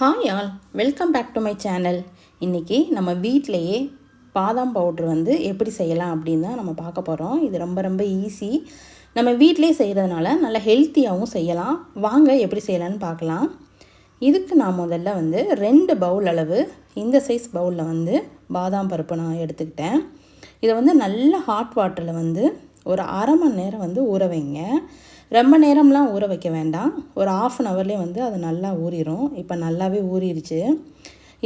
Hi all welcome back to my channel இன்றைக்கி நம்ம வீட்டிலையே பாதாம் பவுட்ரு வந்து எப்படி செய்யலாம் அப்படின்னு தான் நம்ம பார்க்க போகிறோம் இது ரொம்ப ரொம்ப ஈஸி நம்ம வீட்டிலே செய்கிறதுனால நல்லா ஹெல்த்தியாகவும் செய்யலாம். வாங்க எப்படி செய்யலான்னு பார்க்கலாம். இதுக்கு நான் முதல்ல வந்து ரெண்டு பவுல் அளவு இந்த சைஸ் பவுலில் வந்து பாதாம் பருப்பு நான் எடுத்துக்கிட்டேன். இதை வந்து நல்ல ஹாட் வாட்டரில் வந்து ஒரு அரை மணி நேரம் வந்து ஊற வைங்க. ரொம்ப நேரம்லாம் ஊற வைக்க வேண்டாம். ஒரு ஆஃப் அன் ஹவர்லேயே வந்து அது நல்லா ஊறிடும் இப்போ நல்லாவே ஊறிடுச்சு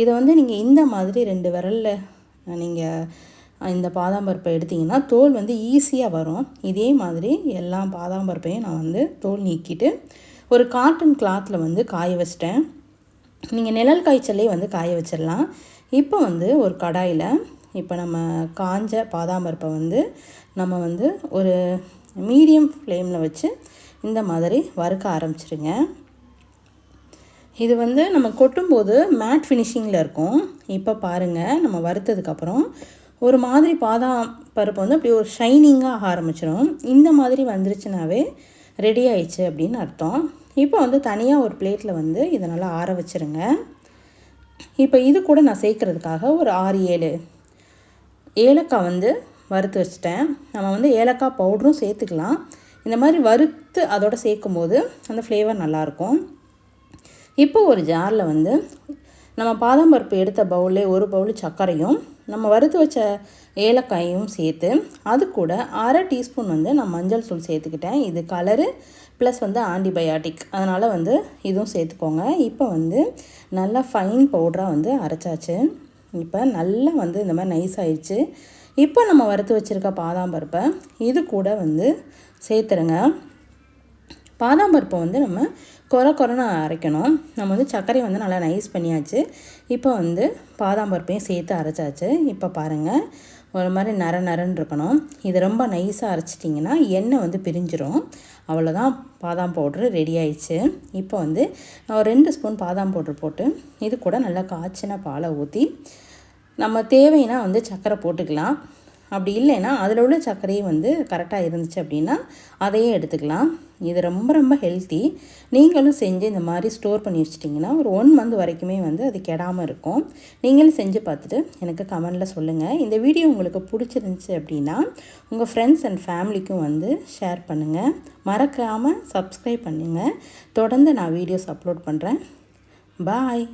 இதை வந்து நீங்கள் இந்த மாதிரி ரெண்டு விரலில் நீங்கள் இந்த பாதாம் பருப்பை எடுத்திங்கன்னா தோல் வந்து ஈஸியாக வரும். இதே மாதிரி எல்லா பாதாம் பருப்பையும் நான் வந்து தோல் நீக்கிட்டு ஒரு காட்டன் கிளாத்தில் வந்து காய வச்சிட்டேன். நீங்கள் நிழல் காய்ச்சலே வந்து காய வச்சிடலாம். இப்போ வந்து ஒரு கடாயில் இப்போ நம்ம காஞ்ச பாதாம் பருப்பை வந்து நம்ம வந்து ஒரு மீடியம் ஃப்ளேமில் வச்சு இந்த மாதிரி வறுக்க ஆரம்பிச்சிருங்க. இது வந்து நம்ம கொட்டும்போது மேட் ஃபினிஷிங்கில் இருக்கும். இப்போ பாருங்கள் நம்ம வறுத்ததுக்கப்புறம் ஒரு மாதிரி பாதாம் பருப்பு வந்து அப்படி ஒரு ஷைனிங்காக ஆரம்பிச்சிடும் இந்த மாதிரி வந்துருச்சுனாவே ரெடி ஆயிடுச்சு அப்படின்னு அர்த்தம். இப்போ வந்து தனியாக ஒரு பிளேட்டில் வந்து இதை நல்லா ஆற வச்சுருங்க. இப்போ இது கூட நான் சேர்க்குறதுக்காக ஒரு ஆறு ஏழு ஏலக்காய் வந்து வறுத்து வச்சுட்டேன். நம்ம வந்து ஏலக்காய் பவுடரும் சேர்த்துக்கலாம். இந்த மாதிரி வறுத்து அதோட சேர்க்கும் போது அந்த ஃப்ளேவர் நல்லாயிருக்கும். இப்போ ஒரு ஜாரில் வந்து நம்ம பாதாம் பருப்பு எடுத்த பவுலே ஒரு பவுல் சர்க்கரையும் நம்ம வறுத்து வச்ச ஏலக்காயும் சேர்த்து அது கூட அரை டீஸ்பூன் வந்து நான் மஞ்சள் தூள் சேர்த்துக்கிட்டேன். இது கலரு ப்ளஸ் வந்து ஆன்டிபயாட்டிக் அதனால் வந்து இதுவும் சேர்த்துக்கோங்க. இப்போ வந்து நல்லா ஃபைன் பவுடராக வந்து அரைச்சாச்சு. இப்போ நல்லா வந்து இந்த மாதிரி நைஸ் ஆயிடுச்சு. இப்போ நம்ம வறுத்து வச்சுருக்க பாதாம் பருப்பை இது கூட வந்து சேர்த்துருங்க. பாதாம் பருப்பை வந்து நம்ம குறை குறைன்னு அரைக்கணும். நம்ம வந்து சர்க்கரை வந்து நல்லா நைஸ் பண்ணியாச்சு. இப்போ வந்து பாதாம் பருப்பையும் சேர்த்து அரைச்சாச்சு. இப்போ பாருங்கள் ஒரு மாதிரி நர நரன்னு இருக்கணும். இது ரொம்ப நைஸாக அரைச்சிட்டிங்கன்னா எண்ணெய் வந்து பிரிஞ்சிரும். அவ்வளோதான் பாதாம் பவுட்ரு ரெடி ஆயிடுச்சு. இப்போ வந்து ரெண்டு ஸ்பூன் பாதாம் பவுட்ரு போட்டு இது கூட நல்லா காய்ச்சின பாலை ஊற்றி நம்ம தேவைன்னா வந்து சர்க்கரை போட்டுக்கலாம். அப்படி இல்லைன்னா அதில் உள்ள சர்க்கரையும் வந்து கரெக்டாக இருந்துச்சு அப்படின்னா அதையே எடுத்துக்கலாம். இது ரொம்ப ரொம்ப ஹெல்த்தி நீங்களும் செஞ்சு இந்த மாதிரி ஸ்டோர் பண்ணி வச்சிட்டிங்கன்னா ஒரு ஒன் மந்த் வரைக்குமே வந்து அது கெடாமல் இருக்கும். நீங்களும் செஞ்சு பார்த்துட்டு எனக்கு கமெண்டில் சொல்லுங்கள் இந்த வீடியோ உங்களுக்கு பிடிச்சிருந்துச்சி அப்படின்னா உங்கள் ஃப்ரெண்ட்ஸ் அண்ட் ஃபேமிலிக்கும் வந்து ஷேர் பண்ணுங்கள் மறக்காமல் சப்ஸ்கிரைப் பண்ணுங்கள் தொடர்ந்து நான் வீடியோஸ் அப்லோட் பண்ணுறேன் பாய்